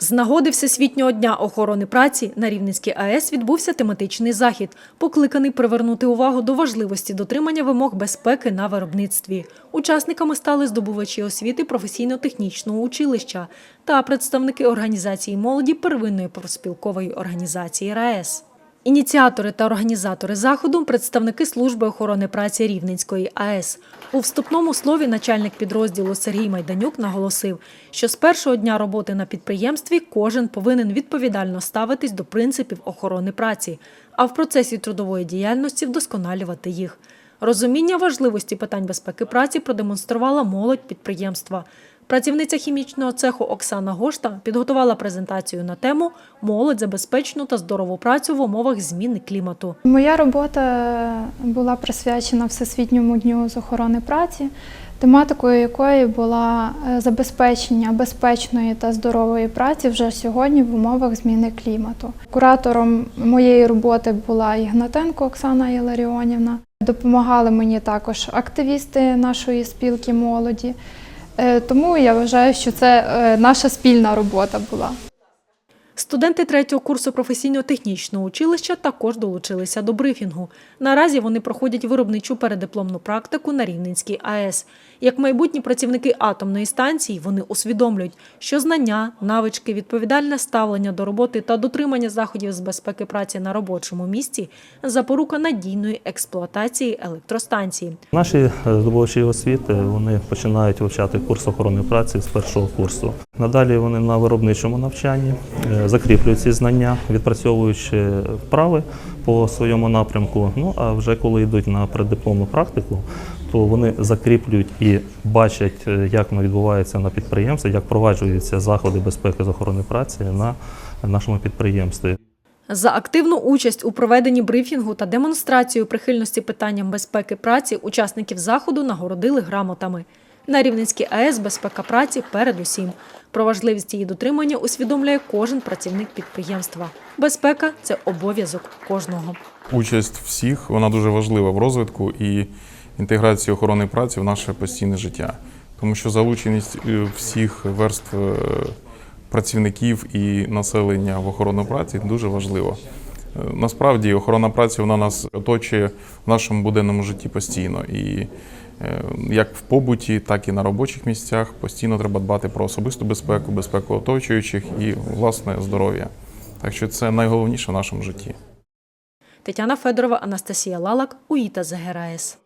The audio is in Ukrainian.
З нагоди Всесвітнього дня охорони праці на Рівненській АЕС відбувся тематичний захід, покликаний привернути увагу до важливості дотримання вимог безпеки на виробництві. Учасниками стали здобувачі освіти професійно-технічного училища та представники організації молоді первинної профспілкової організації РаЕС. Ініціатори та організатори заходу представники служби охорони праці Рівненської АЕС. У вступному слові начальник підрозділу Сергій Майданюк наголосив, що з першого дня роботи на підприємстві кожен повинен відповідально ставитись до принципів охорони праці, а в процесі трудової діяльності вдосконалювати їх. Розуміння важливості питань безпеки праці продемонструвала молодь підприємства. Працівниця хімічного цеху Оксана Гошта підготувала презентацію на тему Молодь за безпечну та здорову працю в умовах зміни клімату. Моя робота була присвячена Всесвітньому дню з охорони праці, тематикою якої була е, забезпечення безпечної та здорової праці вже сьогодні в умовах зміни клімату. Куратором моєї роботи була Ігнатенко Оксана Іларіонівна. Допомагали мені також активісти нашої спілки молоді. Е, Тому я вважаю, що це е, наша спільна робота була. Студенти третього курсу професійно-технічного училища також долучилися до брифінгу. Наразі вони проходять виробничу передипломну практику на Рівненській АЕС. Як майбутні працівники атомної станції, вони усвідомлюють, що знання, навички, відповідальне ставлення до роботи та дотримання заходів з безпеки праці на робочому місці запорука надійної експлуатації електростанції. Наші здобувачі освіти вони починають вивчати курс охорони праці з першого курсу. Надалі вони на виробничому навчанні е, закріплюють ці знання, відпрацьовуючи вправи по своєму напрямку. Ну а вже коли йдуть на преддипломну практику, то вони закріплюють і бачать, е, як воно відбувається на підприємстві, як впроваджуються заходи безпеки з охорони праці на нашому підприємстві. За активну участь у проведенні брифінгу та демонстрацію прихильності питанням безпеки праці учасників заходу нагородили грамотами. На Рівненській АЕС безпека праці передусім. Про важливість її дотримання усвідомлює кожен працівник підприємства. Безпека це обов'язок кожного. Участь всіх вона дуже важлива в розвитку і інтеграції охорони праці в наше постійне життя, тому що залученість е, всіх верств е, працівників і населення в охорону праці дуже важлива. Е, Насправді охорона праці вона нас оточує в нашому буденному житті постійно. І як в побуті, так і на робочих місцях постійно треба дбати про особисту безпеку, безпеку оточуючих і власне здоров'я. Так що це найголовніше в нашому житті. Тетяна Федорова, Анастасія Лалак, УІТА ЗГРАЕС.